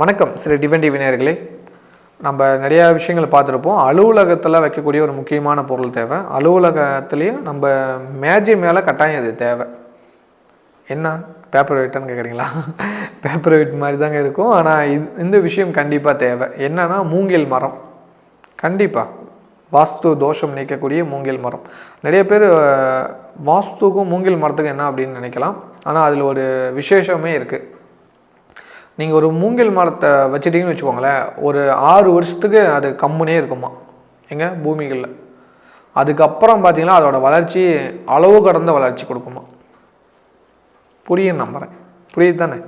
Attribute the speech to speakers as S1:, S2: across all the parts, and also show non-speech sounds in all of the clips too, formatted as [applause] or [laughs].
S1: வணக்கம் சில டிவெண்டி விநாயகர்களே நம்ம நிறையா விஷயங்களை பார்த்துருப்போம். அலுவலகத்தில் வைக்கக்கூடிய ஒரு முக்கியமான பொருள் தேவை. அலுவலகத்துலேயும் நம்ம மேஜை மேலே கட்டாயம் அது தேவை. என்ன? பேப்பர் வெயிட்டான்னு கேட்குறீங்களா பேப்பர் வெயிட் மாதிரி தாங்க இருக்கும். ஆனால் இந்த விஷயம் கண்டிப்பாக தேவை. என்னன்னா மூங்கில் மரம். கண்டிப்பாக வாஸ்து தோஷம் நீக்கக்கூடிய மூங்கில் மரம். நிறைய பேர் வாஸ்துக்கும் மூங்கில் மரத்துக்கும் என்ன அப்படின்னு நினைக்கலாம். ஆனால் அதில் ஒரு விசேஷமே இருக்குது நீங்கள் ஒரு மூங்கில் மரத்தை வச்சுட்டிங்கன்னு வச்சுக்கோங்களேன் ஒரு ஆறு வருஷத்துக்கு அது கம்முனே இருக்குமா? எங்கே? பூமிகளில். அதுக்கப்புறம் பார்த்தீங்கன்னா அதோடய வளர்ச்சி அளவு கடந்த வளர்ச்சி கொடுக்குமா? புரியும் நம்புகிறேன் புரியுது தானே?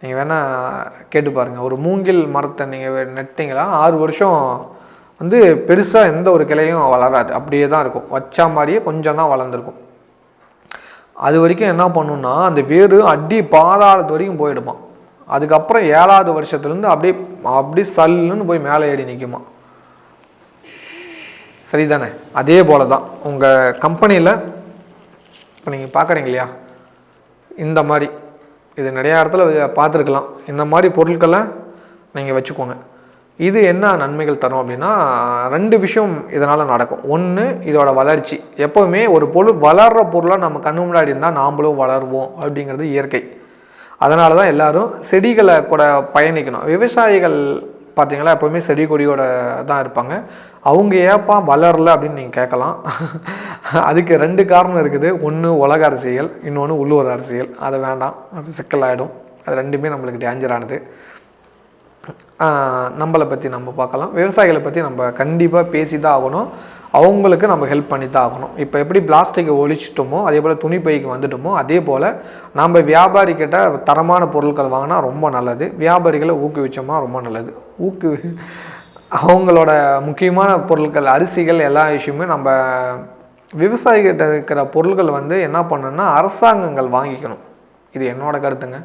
S1: நீங்கள் வேணால் கேட்டு பாருங்கள் ஒரு மூங்கில் மரத்தை நீங்கள் நட்டிங்களா ஆறு வருஷம் வந்து பெருசாக எந்த ஒரு கிளையும் வளராது. அப்படியே தான் இருக்கும். வச்சா மாதிரியே கொஞ்சம் தான் வளர்ந்துருக்கும். அது வரைக்கும் என்ன பண்ணுன்னா அந்த வேறு அடி பாதாளத்து வரைக்கும் போயிடுமா? அதுக்கப்புறம் ஏழாவது வருஷத்துலேருந்து அப்படியே அப்படியே சல்லுன்னு போய் மேலே ஏறி நிற்குமா சரிதானே? அதே போல தான் உங்கள் கம்பெனியில் இப்போ நீங்கள் பார்க்குறீங்க இல்லையா? இந்த மாதிரி. இது நிறையா இடத்துல பார்த்துருக்கலாம். இந்த மாதிரி பொருட்களை நீங்கள் வச்சுக்கோங்க. இது என்ன நன்மைகள் தரும் அப்படின்னா ரெண்டு விஷயம் இதனால் நடக்கும். ஒன்று இதோட வளர்ச்சி. எப்போவுமே ஒரு பொருள் வளர்கிற பொருளாக நம்ம கண்ணு முன்னாடி இருந்தால் நாம்ளும் வளருவோம் அப்படிங்கிறது இயற்கை. அதனால தான் எல்லாரும் செடிகளை கூட பயணிக்கணும். விவசாயிகள் பார்த்தீங்களா எப்போவுமே செடி கொடியோட தான் இருப்பாங்க. அவங்க ஏப்பா வளரல அப்படின்னு நீங்கள் கேட்கலாம். அதுக்கு ரெண்டு காரணம் இருக்குது. ஒன்று உலக அரசியல் இன்னொன்று உள்ளூர் அரசியல். அது வேண்டாம். அது சிக்கலாயிடும். அது ரெண்டுமே நம்மளுக்கு டேஞ்சரானது நம்மளை பற்றி நம்ம பார்க்கலாம். விவசாயிகளை பற்றி நம்ம கண்டிப்பாக பேசி தான் ஆகணும். அவங்களுக்கு நம்ம ஹெல்ப் பண்ணி தான் ஆகணும். இப்போ எப்படி பிளாஸ்டிக்கை ஒழிச்சிட்டோமோ அதே போல் துணி பைக்கு வந்துட்டோமோ அதே போல் நம்ம வியாபாரிக்கிட்ட தரமான பொருட்கள் வாங்கினா ரொம்ப நல்லது. வியாபாரிகளை ஊக்குவிச்சோமா ரொம்ப நல்லது. ஊக்கு அவங்களோட முக்கியமான பொருட்கள் அரிசிகள் எல்லா விஷயமும் நம்ம விவசாயிகிட்ட இருக்கிற பொருட்கள் வந்து என்ன பண்ணணும்னா அரசாங்கங்கள் வாங்கிக்கணும். இது என்னோட கருத்துங்க.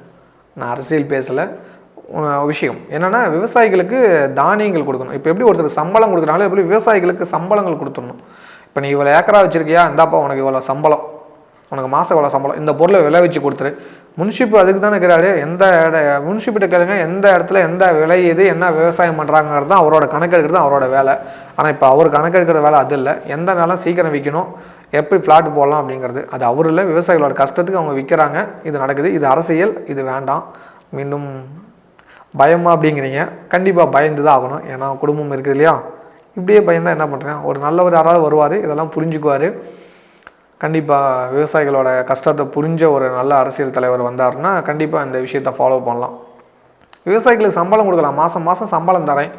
S1: நான் அரசியல் பேசலை. விஷயம். என்னென்னா விவசாயிகளுக்கு தானியங்கள் கொடுக்கணும். இப்போ எப்படி ஒருத்தர் சம்பளம் கொடுக்குறாங்களோ எப்படி விவசாயிகளுக்கு சம்பளங்கள் கொடுத்துடணும். இப்போ நீ இவ்வளோ ஏக்கரா வச்சுருக்கியா? இந்தாப்பா உனக்கு இவ்வளோ சம்பளம். உனக்கு மாதம் இவ்வளோ சம்பளம். இந்த பொருளை விளைவிச்சு வச்சு கொடுத்துரு. முன்சிப்பு அதுக்கு தானே இருக்கிறாரு எந்த இட முன்சிப்பிட்ட கேளுங்க. எந்த இடத்துல எந்த விலை என்ன விவசாயம் பண்ணுறாங்கிறது தான் அவரோட கணக்கு எடுக்கிறது அவரோட வேலை. ஆனால் இப்போ அவர் கணக்கு எடுக்கிற வேலை அது இல்லை. எந்த நாளும் சீக்கிரம் விற்கணும் எப்படி ஃப்ளாட் போடலாம் அப்படிங்கிறது. அது அவர் இல்லை. விவசாயிகளோட கஷ்டத்துக்கு அவங்க விற்கிறாங்க இது நடக்குது. இது அரசியல். இது வேண்டாம். மீண்டும் பயமா அப்படிங்கிறீங்க. கண்டிப்பாக பயந்து தான் ஆகணும். ஏன்னா குடும்பம் இருக்குது இல்லையா? இப்படியே பயந்தால் என்ன பண்ணுறேன் ஒரு நல்லவர் யாராவது வருவார் இதெல்லாம் புரிஞ்சுக்குவார். கண்டிப்பாக விவசாயிகளோட கஷ்டத்தை புரிஞ்ச ஒரு நல்ல அரசியல் தலைவர் வந்தாருன்னா கண்டிப்பாக இந்த விஷயத்தை ஃபாலோ பண்ணலாம். விவசாயிகளுக்கு சம்பளம் கொடுக்கலாம். மாதம் மாதம் சம்பளம் தரேன்.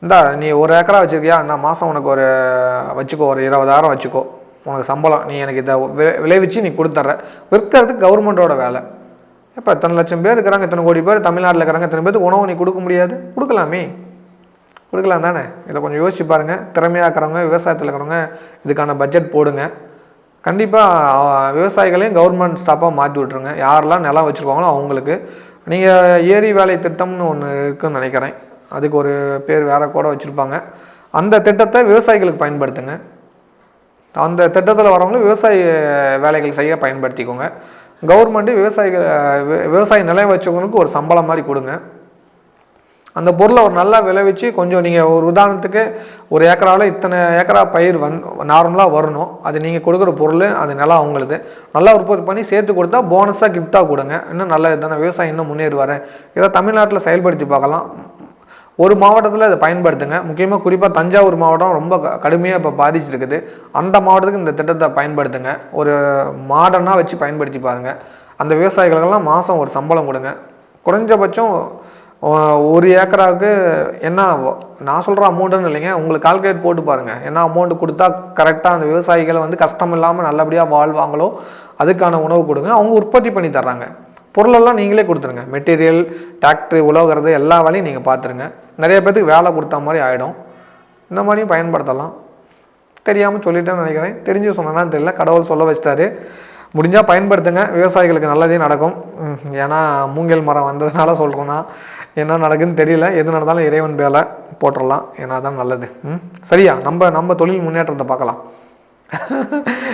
S1: இந்தா நீ ஒரு ஏக்கரா வச்சுருக்கியா? நான் மாதம் உனக்கு ஒரு வச்சுக்கோ ஒரு இருபதாயிரம் வச்சுக்கோ. உனக்கு சம்பளம் நீ எனக்கு இதை வி- விளைவிச்சு நீ கொடுத்துட்ற விற்கிறதுக்கு கவர்மெண்ட்டோட வேலை. இப்போ இத்தனை லட்சம் பேர் இருக்கிறாங்க இத்தனை கோடி பேர் தமிழ்நாட்டில் இருக்கிறாங்க இத்தனை பேருக்கு உணவு நீ கொடுக்க முடியாது? கொடுக்கலாமே. கொடுக்கலாம் தானே? இதை கொஞ்சம் யோசிச்சு பாருங்கள் திறமையாக இருக்கிறவங்க விவசாயத்தில் இருக்கிறவங்க இதுக்கான பட்ஜெட் போடுங்க. கண்டிப்பாக விவசாயிகளையும் கவர்மெண்ட் ஸ்டாப்பாக மாற்றி விட்ருங்க யாரெல்லாம் நிலம் வச்சுருக்காங்களோ அவங்களுக்கு. நீங்கள் ஏரி வேலை திட்டம்னு ஒன்று இருக்குன்னு நினைக்கிறேன். அதுக்கு ஒரு பேர் வேற கூட வச்சுருப்பாங்க. அந்த திட்டத்தை விவசாயிகளுக்கு பயன்படுத்துங்க. அந்த திட்டத்தில் வரவங்களும் விவசாய வேலைகள் செய்ய பயன்படுத்திக்கோங்க. கவர்மெண்ட்டு விவசாயிகள் விவசாய நிலம் வச்சவங்களுக்கு ஒரு சம்பளம் மாதிரி கொடுங்க. அந்த பொருளை ஒரு நல்லா விளைவிச்சு கொஞ்சம் நீங்கள் ஒரு உதாரணத்துக்கு ஒரு ஏக்கராவில் இத்தனை ஏக்கரா பயிர் வந் நார்மலாக வரணும். அது நீங்கள் கொடுக்குற பொருள் அது நிலம் அவங்களுது. நல்லா உற்பத்தி பண்ணி சேர்த்து கொடுத்தா போனஸாக கிஃப்டாக கொடுங்க. இன்னும் நல்ல தானே விவசாயம் இன்னும் முன்னேறுவார். இதை தமிழ்நாட்டில் செயல்படுத்தி பார்க்கலாம். ஒரு மாவட்டத்தில் இதை பயன்படுத்துங்க. முக்கியமாக குறிப்பாக தஞ்சாவூர் மாவட்டம் ரொம்ப க- கடுமையாக இப்போ பாதிச்சிருக்குது. அந்த மாவட்டத்துக்கு இந்த திட்டத்தை பயன்படுத்துங்க. ஒரு மாடர்னாக வச்சு பயன்படுத்தி பாருங்கள் அந்த விவசாயிகளுக்கெல்லாம் மாதம் ஒரு சம்பளம் கொடுங்க. குறைஞ்சபட்சம் ஒரு ஏக்கராவுக்கு என்ன நான் சொல்கிற அமௌண்ட்டுன்னு இல்லைங்க. உங்களுக்கு கால்குலேட் போட்டு பாருங்கள் என்ன அமௌண்ட் கொடுத்தா கரெக்டாக அந்த விவசாயிகளை வந்து கஷ்டம் இல்லாமல் நல்லபடியாக வாழ்வாங்களோ அதுக்கான உணவு கொடுங்க. அவங்க உற்பத்தி பண்ணி தர்றாங்க. பொருளெல்லாம் நீங்களே கொடுத்துருங்க. மெட்டீரியல் டிராக்டர் உலகிறது எல்லா வேலையும் நீங்கள் பார்த்துருங்க நிறைய பேர்த்துக்கு வேலை கொடுத்த மாதிரி ஆகிடும் இந்த மாதிரியும் பயன்படுத்தலாம். தெரியாமல் சொல்லிட்டேன்னு நினைக்கிறேன். தெரிஞ்சு சொன்னேன்னா தெரியல. கடவுள் சொல்ல வச்சிட்டாரு. முடிஞ்சால் பயன்படுத்துங்க. விவசாயிகளுக்கு நல்லதே நடக்கும். ஏன்னா மூங்கில் மரம் வந்ததுனால சொல்கிறோன்னா என்ன நடக்குதுன்னு தெரியல. எது நடந்தாலும் இறைவன் வேலை போட்டுடலாம் ஏன்னா அதான் நல்லது. ம் சரியா? நம்ம நம்ம தொழில் முன்னேற்றத்தை பார்க்கலாம்.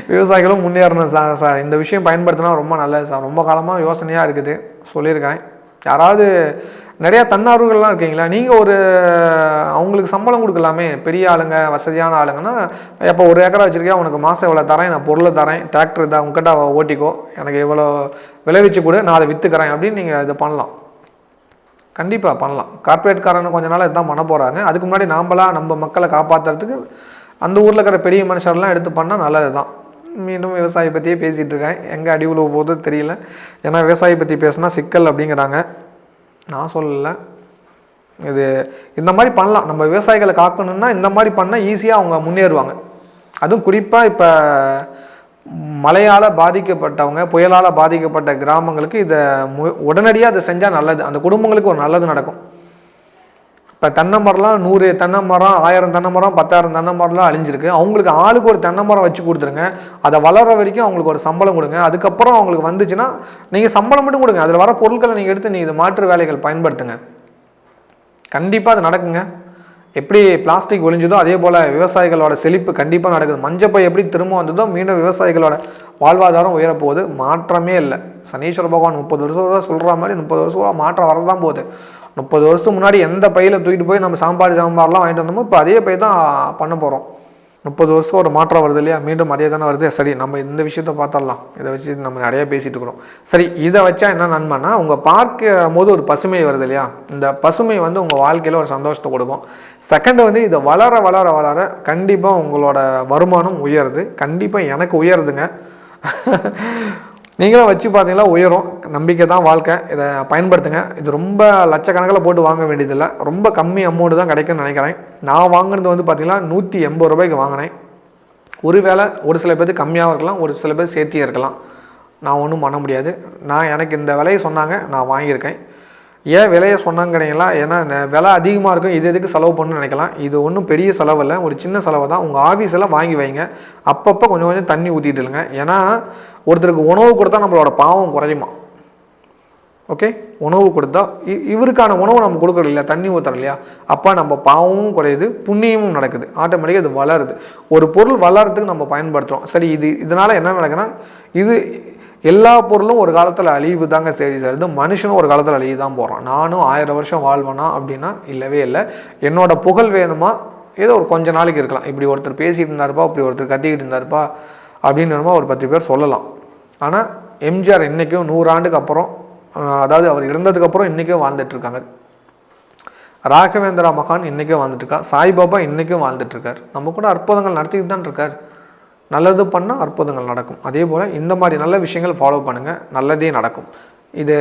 S1: விவசாயிகளும் முன்னேறணும் சார். சார் இந்த விஷயம் பயன்படுத்தினா ரொம்ப நல்லது சார். ரொம்ப காலமாக யோசனையாக இருக்குது. சொல்லியிருக்கேன். யாராவது நிறையா தன்னார்வர்கள்லாம் இருக்கீங்களா? நீங்கள் ஒரு அவங்களுக்கு சம்பளம் கொடுக்கலாமே பெரிய ஆளுங்க வசதியான ஆளுங்கன்னா எப்போ ஒரு ஏக்கரா வச்சுருக்கியா உனக்கு மாதம் இவ்வளோ தரேன் நான் பொருளை தரேன் டிராக்டர் இதான் உங்ககிட்ட ஓட்டிக்கோ எனக்கு இவ்வளோ விளைவிச்சு கொடு நான் அதை விற்றுக்கிறேன் அப்படின்னு நீங்கள் இதை பண்ணலாம். கண்டிப்பாக பண்ணலாம். கார்ப்பரேட்காரனு கொஞ்ச நாள் இதான் பண்ண போகிறாங்க அதுக்கு முன்னாடி நாம்பளாக நம்ம மக்களை காப்பாற்றுறதுக்கு அந்த ஊரில் இருக்கிற பெரிய மனுஷர்லாம் எடுத்து பண்ணால் நல்லது தான் மீண்டும் விவசாயி பற்றியே பேசிகிட்டு இருக்கேன். எங்கே அடி உழுவ போதோ தெரியல. ஏன்னா விவசாயி பற்றி பேசுனா சிக்கல் அப்படிங்கிறாங்க. நான் சொல்லலை. இது இந்த மாதிரி பண்ணலாம். நம்ம விவசாயிகளை காக்கணும்னா இந்த மாதிரி பண்ணால் ஈஸியாக அவங்க முன்னேறுவாங்க. அதுவும் குறிப்பாக இப்போ மழையால் பாதிக்கப்பட்டவங்க புயலால் பாதிக்கப்பட்ட கிராமங்களுக்கு இதை மு உடனடியாக அதை செஞ்சால் நல்லது. அந்த குடும்பங்களுக்கு ஒரு நல்லது நடக்கும். இப்போ தென்னை மரம்லாம் நூறு தென்னை மரம் ஆயிரம் தென்னை மரம் பத்தாயிரம் தென்னை மரம்லாம் அழிஞ்சிருக்கு. அவங்களுக்கு ஆளுக்கு ஒரு தென்னை மரம் வச்சு கொடுத்துருங்க. அதை வளர வரைக்கும் அவங்களுக்கு ஒரு சம்பளம் கொடுங்க. அதுக்கப்புறம் அவங்களுக்கு வந்துச்சுன்னா நீங்கள் சம்பளம் மட்டும் கொடுங்க. அதில் வர பொருட்களை நீங்கள் எடுத்து நீங்கள் இது மாற்று வேலைகள் பயன்படுத்துங்க. கண்டிப்பாக அது நடக்குங்க. எப்படி பிளாஸ்டிக் ஒழிஞ்சதோ அதே போல் விவசாயிகளோட செழிப்பு கண்டிப்பாக நடக்குது. மஞ்சப்பை எப்படி திரும்ப வந்ததோ மீண்டும் விவசாயிகளோட வாழ்வாதாரம் உயரப்போகுது. மாற்றமே இல்லை. சனீஸ்வர பகவான் முப்பது வருஷம் சொல்கிற மாதிரி முப்பது வருஷம் மாற்றம் வரதான் போகுது. முப்பது வருஷத்துக்கு முன்னாடி எந்த பையில் தூக்கிட்டு போய் நம்ம சாம்பாடு சாம்பார்லாம் வாங்கிட்டு வந்தோமோ இப்போ அதே பை தான் பண்ண போகிறோம் முப்பது வருஷம் ஒரு மாற்றம் வருது இல்லையா? மீண்டும் அதே தானே வருது. சரி நம்ம இந்த விஷயத்த பார்த்துடலாம். இதை வச்சு நம்ம நிறையா பேசிகிட்டு இருக்கிறோம். சரி இதை வச்சா என்ன நன்மைன்னா உங்கள் பார்க்கும் போது ஒரு பசுமை வருது இல்லையா? இந்த பசுமை வந்து உங்கள் வாழ்க்கையில் ஒரு சந்தோஷத்தை கொடுக்கும். செகண்ட் வந்து இதை வளர வளர வளர கண்டிப்பாக உங்களோட வருமானம் உயருது. கண்டிப்பாக எனக்கு உயருதுங்க. நீங்களும் வச்சு பார்த்தீங்கன்னா உயரும். நம்பிக்கை தான் வாழ்க்கை. இதை பயன்படுத்துங்க. இது ரொம்ப லட்சக்கணக்கில் போட்டு வாங்க வேண்டியதில்லை. ரொம்ப கம்மி அமௌண்ட்டு தான் கிடைக்கும்னு நினைக்கிறேன். நான் வாங்கினது வந்து பார்த்திங்கன்னா நூற்றி எண்பது ரூபாய்க்கு வாங்கினேன். ஒருவேளை ஒரு சில பேருக்கு கம்மியாகவும் இருக்கலாம். ஒரு சில பேர் சேர்த்தியே இருக்கலாம். நான் ஒன்றும் பண்ண முடியாது. நான் எனக்கு இந்த விலையை சொன்னாங்க. நான் வாங்கியிருக்கேன். ஏன் விலையை சொன்னாங்கன்னா ஏன்னா விலை அதிகமாக இருக்கும். இது எதுக்கு செலவு பண்ணணும்னு நினைக்கலாம். இது ஒன்றும் பெரிய செலவு இல்லை ஒரு சின்ன செலவு தான். உங்கள் ஆஃபீஸில் வாங்கி வைங்க. அப்பப்போ கொஞ்சம் கொஞ்சம் தண்ணி ஊற்றிட்டுருங்க ஏன்னா ஒருத்தருக்கு உணவு கொடுத்தா நம்மளோட பாவம் குறையுமா? ஓகே? உணவு கொடுத்தா இவருக்கான உணவு நம்ம கொடுக்குறது இல்லையா? தண்ணி ஊற்றுறோம் இல்லையா? அப்போ நம்ம பாவமும் குறையுது புண்ணியமும் நடக்குது. ஆட்டோமேட்டிக்காக இது வளருது. ஒரு பொருள் வளர்றதுக்கு நம்ம பயன்படுத்துகிறோம் சரி இது இதனால் என்ன நடக்குன்னா இது எல்லா பொருளும் ஒரு காலத்தில் அழிவு தாங்க சரி சார் மனுஷனும் ஒரு காலத்தில் அழிவு தான் போகிறான் நானும் ஆயிரம் வருஷம் வாழ்வேனா அப்படின்னா இல்லவே இல்லை. என்னோட புகழ் வேணுமா? ஏதோ ஒரு கொஞ்ச நாளைக்கு இருக்கலாம். இப்படி ஒருத்தர் பேசிகிட்டு இருந்தாருப்பா இப்படி ஒருத்தர் கத்திக்கிட்டு இருந்தாருப்பா அப்படின்னு ஒரு பத்து பேர் சொல்லலாம். ஆனால் எம்ஜிஆர் இன்றைக்கும் நூறாண்டுக்கு அப்புறம் அதாவது அவர் இறந்ததுக்கப்புறம் இன்றைக்கும் வாழ்ந்துட்டுருக்காங்க ராகவேந்திரா மகான் இன்றைக்கும் வாழ்ந்துட்டு இருக்கார் சாய்பாபா இன்றைக்கும் வாழ்ந்துட்டுருக்கார் நம்ம கூட அற்புதங்கள் நடத்திக்கிட்டு தான் இருக்கார். நல்லது பண்ணால் அற்புதங்கள் நடக்கும். அதே போல் இந்த மாதிரி நல்ல விஷயங்கள் ஃபாலோ பண்ணுங்கள் நல்லதே நடக்கும். இது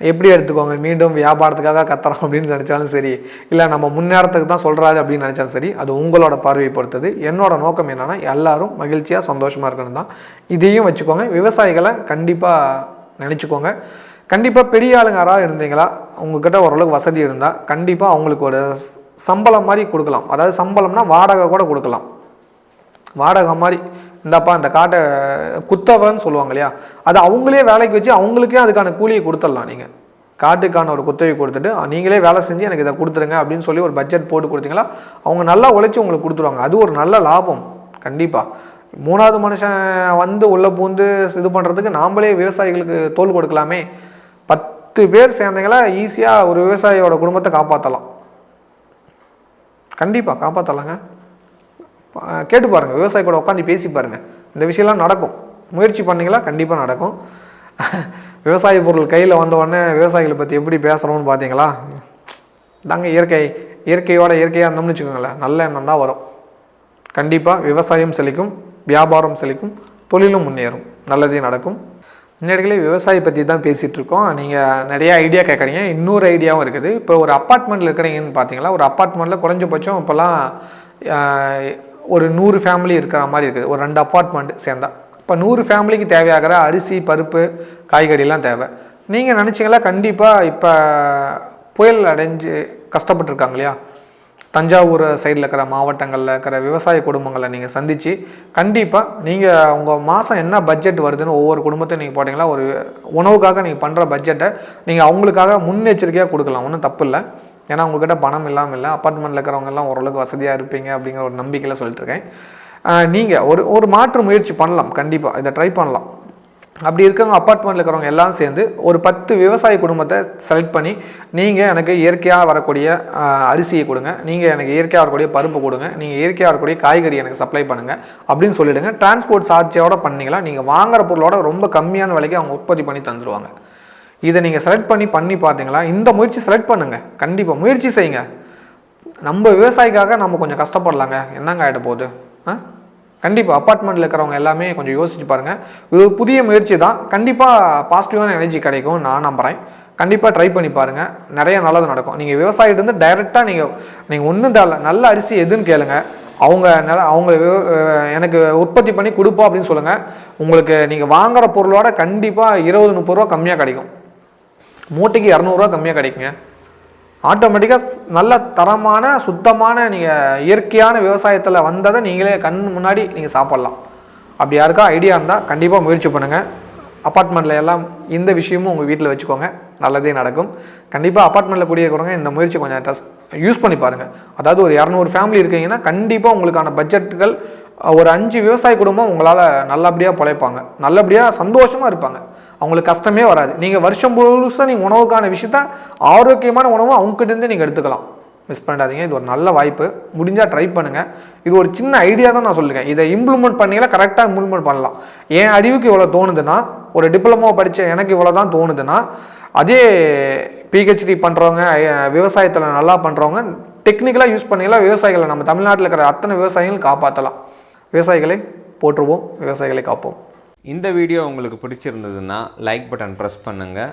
S1: எப்படி எடுத்துக்கோங்க? மீண்டும் வியாபாரத்துக்காக கத்துறோம் அப்படின்னு நினச்சாலும் சரி இல்லை நம்ம முன்னேறத்துக்கு தான் சொல்கிறாரு அப்படின்னு நினச்சாலும் சரி அது உங்களோட பார்வையை பொறுத்தது. என்னோட நோக்கம் என்னென்னா எல்லாரும் மகிழ்ச்சியாக சந்தோஷமாக இருக்கணும் தான். இதையும் வச்சுக்கோங்க. விவசாயிகளை கண்டிப்பாக நினச்சிக்கோங்க. கண்டிப்பாக பெரிய ஆளுங்க யாராவது இருந்தீங்களா? உங்ககிட்ட ஓரளவுக்கு வசதி இருந்தால் கண்டிப்பாக அவங்களுக்கு ஒரு சம்பளம் மாதிரி கொடுக்கலாம். அதாவது சம்பளம்னா வாடகை கூட கொடுக்கலாம். வாடகை மாதிரி இந்தாப்பா இந்த காட்டை குத்தவன்னு சொல்லுவாங்க இல்லையா? அது அவங்களே வேலைக்கு வச்சு அவங்களுக்கே அதுக்கான கூலியை கொடுத்துடலாம் நீங்கள் காட்டுக்கான ஒரு குத்தகை கொடுத்துட்டு நீங்களே வேலை செஞ்சு எனக்கு இதை கொடுத்துருங்க அப்படின்னு சொல்லி ஒரு பட்ஜெட் போட்டு கொடுத்தீங்களா அவங்க நல்லா உழைச்சி உங்களுக்கு கொடுத்துருவாங்க. அது ஒரு நல்ல லாபம். கண்டிப்பாக மூணாவது மனுஷன் வந்து உள்ளே பூந்து இது பண்ணுறதுக்கு நாமளே விவசாயிகளுக்கு தோல் கொடுக்கலாமே. பத்து பேர் சேர்ந்தீங்களா ஈஸியாக ஒரு விவசாயியோட குடும்பத்தை காப்பாற்றலாம் கண்டிப்பாக காப்பாற்றலாங்க கேட்டு பாருங்கள் விவசாயி கூட உட்காந்து பேசி பாருங்கள் இந்த விஷயம்லாம் நடக்கும். முயற்சி பண்ணிங்களா? கண்டிப்பாக நடக்கும். [laughs] விவசாய பொருள் கையில் வந்த உடனே விவசாயிகளை பற்றி எப்படி பேசுகிறோம்னு பார்த்தீங்களா தாங்க இயற்கை. இயற்கையோட இயற்கையாக இருந்தோம்னு வச்சுக்கோங்களேன். நல்ல எண்ணம் தான் வரும். கண்டிப்பாக விவசாயம் செழிக்கும் வியாபாரம் செழிக்கும் தொழிலும் முன்னேறும். நல்லதே நடக்கும். முன்னாடிகளே விவசாயி பற்றி தான் பேசிகிட்டு இருக்கோம். நீங்கள் நிறையா ஐடியா கேட்குறீங்க இன்னொரு ஐடியாவும் இருக்குது. இப்போ ஒரு அப்பார்ட்மெண்ட்டில் இருக்கிறீங்கன்னு பார்த்தீங்களா ஒரு அப்பார்ட்மெண்ட்டில் குறைஞ்சபட்சம் இப்போல்லாம் ஒரு நூறு ஃபேமிலி இருக்கிற மாதிரி இருக்குது. ஒரு ரெண்டு அப்பார்ட்மெண்ட் சேர்ந்தா. இப்போ நூறு ஃபேமிலிக்கு தேவையாகிற அரிசி பருப்பு காய்கறிலாம் தேவை. நீங்கள் நினச்சிங்களா கண்டிப்பாக இப்போ புயல் அடைஞ்சு கஷ்டப்பட்டுருக்காங்க இல்லையா? தஞ்சாவூர் சைடில் இருக்கிற மாவட்டங்களில் இருக்கிற விவசாய குடும்பங்களை நீங்கள் சந்தித்து கண்டிப்பாக நீங்கள் உங்கள் மாதம் என்ன பட்ஜெட் வருதுன்னு ஒவ்வொரு குடும்பத்தையும் நீங்கள் போட்டிங்களா? ஒரு உணவுக்காக நீங்கள் பண்ணுற பட்ஜெட்டை நீங்கள் அவங்களுக்காக முன்னெச்சரிக்கையாக கொடுக்கலாம். ஒன்றும் தப்பு இல்லை. ஏன்னா உங்ககிட்ட பணம் இல்லாமல் இல்லை அப்பார்ட்மெண்ட்டில் இருக்கிறவங்க எல்லாம் ஓரளவுக்கு வசதியாக இருப்பீங்க அப்படிங்கிற ஒரு நம்பிக்கையில் சொல்லிட்டு இருக்கேன் நீங்கள் ஒரு ஒரு மாற்று முயற்சி பண்ணலாம் கண்டிப்பாக இதை ட்ரை பண்ணலாம். அப்படி இருக்கவங்க அப்பார்ட்மெண்ட்டில் இருக்கிறவங்க எல்லாம் சேர்ந்து ஒரு பத்து விவசாய குடும்பத்தை செலக்ட் பண்ணி நீங்கள் எனக்கு இயற்கையாக வரக்கூடிய அரிசியை கொடுங்க நீங்கள் எனக்கு இயற்கையாக வரக்கூடிய பருப்பு கொடுங்க நீங்கள் இயற்கையாக வரக்கூடிய காய்கறி எனக்கு சப்ளை பண்ணுங்கள் அப்படின்னு சொல்லிடுங்க. டிரான்ஸ்போர்ட் சார்ஜோட பண்ணீங்களா நீங்கள் வாங்குற பொருளோட ரொம்ப கம்மியான விலைக்கு அவங்க உற்பத்தி பண்ணி தந்துடுவாங்க. இதை நீங்கள் செலக்ட் பண்ணி பண்ணி பார்த்தீங்களா? இந்த முயற்சி செலக்ட் பண்ணுங்கள் கண்டிப்பாக முயற்சி செய்யுங்க. நம்ம விவசாயிக்காக நம்ம கொஞ்சம் கஷ்டப்படலாங்க. என்னங்க ஆகிட போகுது? ஆ? கண்டிப்பாக அப்பார்ட்மெண்ட்டில் இருக்கிறவங்க எல்லாமே கொஞ்சம் யோசிச்சு பாருங்கள் இது ஒரு புதிய முயற்சி தான். கண்டிப்பாக பாசிட்டிவான எனர்ஜி கிடைக்கும் நான் நம்புகிறேன் கண்டிப்பாக ட்ரை பண்ணி பாருங்கள் நிறைய நல்லது நடக்கும். நீங்கள் விவசாயிட்டு டைரெக்டாக நீங்கள் நீங்கள் ஒன்றும் தேவை நல்ல அரிசி எதுன்னு கேளுங்க. அவங்க நில அவங்க விவ- எனக்கு உற்பத்தி பண்ணி கொடுப்போம் அப்படின்னு சொல்லுங்கள் உங்களுக்கு நீங்கள் வாங்குகிற பொருளோட கண்டிப்பாக இருபது முப்பது ரூபா கம்மியாக கிடைக்கும். மூட்டைக்கு இரநூறுவா கம்மியாக கிடைக்குங்க. ஆட்டோமேட்டிக்காக நல்ல தரமான சுத்தமான நீங்கள் இயற்கையான விவசாயத்தில் வந்ததை நீங்களே கண் முன்னாடி நீங்கள் சாப்பிட்லாம். அப்படி யாருக்கா ஐடியா இருந்தால் கண்டிப்பாக முயற்சி பண்ணுங்கள் அப்பார்ட்மெண்ட்டில் எல்லாம் இந்த விஷயமும் உங்கள் வீட்டில் வச்சுக்கோங்க. நல்லதே நடக்கும். கண்டிப்பாக அப்பார்ட்மெண்ட்டில் குடியிருக்கிறவங்க இந்த முயற்சி கொஞ்சம் டஸ்ட் யூஸ் பண்ணி பாருங்கள் அதாவது ஒரு இரநூறு ஃபேமிலி இருக்கீங்கன்னா கண்டிப்பாக உங்களுக்கான பட்ஜெட்டுகள் ஒரு அஞ்சு விவசாய குடும்பம் உங்களால் நல்லபடியாக பிழைப்பாங்க. நல்லபடியாக சந்தோஷமாக இருப்பாங்க. அவங்களுக்கு கஷ்டமே வராது. நீங்கள் வருஷம் முழுசாக நீங்கள் உணவுக்கான விஷயத்த ஆரோக்கியமான உணவு அவங்ககிட்டேருந்தே நீங்கள் எடுத்துக்கலாம். மிஸ் பண்ணிடாதீங்க. இது ஒரு நல்ல வாய்ப்பு. முடிஞ்சால் ட்ரை பண்ணுங்கள் இது ஒரு சின்ன ஐடியா தான் நான் சொல்லுங்கள் இதை இம்ப்ளிமெண்ட் பண்ணீங்களா கரெக்டாக இம்ப்ளிமெண்ட் பண்ணலாம். என் அறிவுக்கு இவ்வளோ தோணுதுன்னா ஒரு டிப்ளமோ படித்த எனக்கு இவ்வளோ தான் தோணுதுன்னா அதே பிஹெச்டி பண்ணுறவங்க விவசாயத்தில் நல்லா பண்ணுறவங்க டெக்னிக்கலாக யூஸ் பண்ணீங்களா விவசாயிகளை நம்ம தமிழ்நாட்டில் இருக்கிற அத்தனை விவசாயிகள் காப்பாற்றலாம் விவசாயிகளை போற்றுவோம் விவசாயிகளை காப்போம்.
S2: இந்த வீடியோ உங்களுக்கு பிடிச்சிருந்ததுன்னா லைக் பட்டன் ப்ரெஸ் பண்ணுங்கள்